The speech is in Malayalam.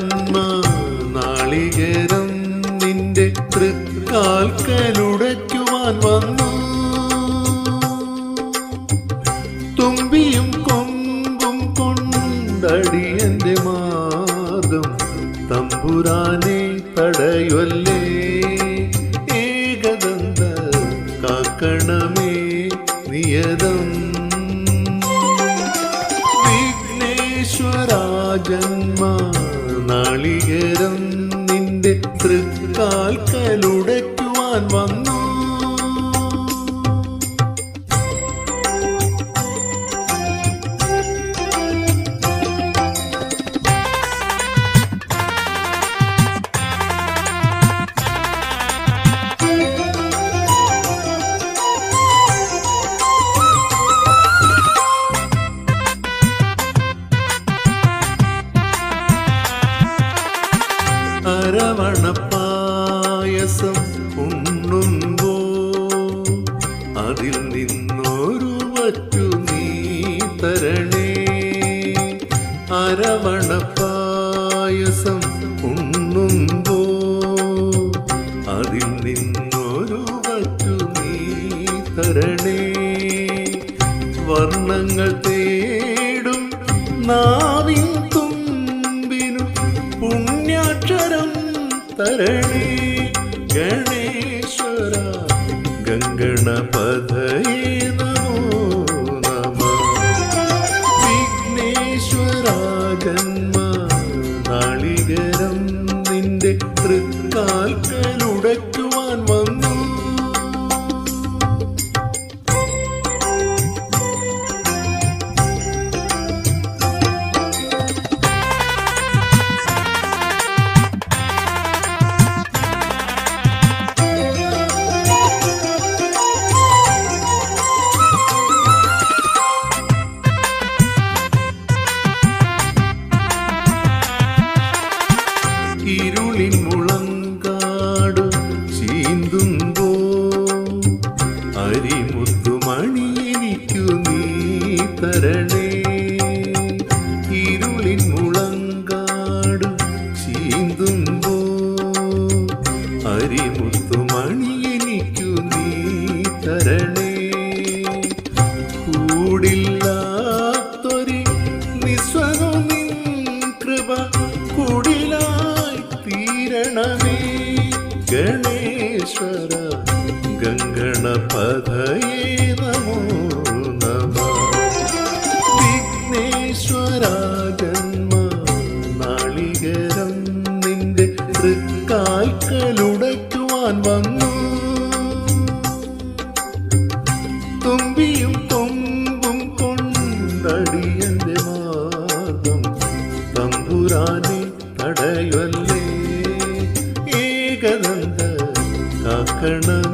ജന്മ നിന്റെ തൃക്കാൽക്കലുടയ്ക്കുവാൻ വന്നു. തുമ്പിയും കൊമ്പും കൊണ്ടടിയന്റെ മാർഗം തമ്പുരാനെ തടയൊല്ലേ ഏകദന്ത നാളികേരം നിന്റെ തൃക്കാൽ കലുടയ്ക്കുവാൻ വന്നു. അരവണപ്പായസം ഉണ്ണുമ്പോ അതിൽ നിന്നൊരു വറ്റു നീ തരണേ. അരവണപ്പായസം ഉണ്ണുമ്പോ അതിൽ നിന്നൊരു വറ്റു നീ തരണേ. വർണങ്ങൾ തേടും നാവിൻ തരണേ ഗണേശ്വര ഗംഗണപതയേ ഗണേശ്വര ഗംഗണപതയേ നമോ നമ. വിഘ്നേശ്വര ജന്മ നാളികരം നിന്റെ തൃക്കാൽക്കലുടയ്ക്കുവാൻ വന്നു. തുമ്പിയും കാക്കണമേ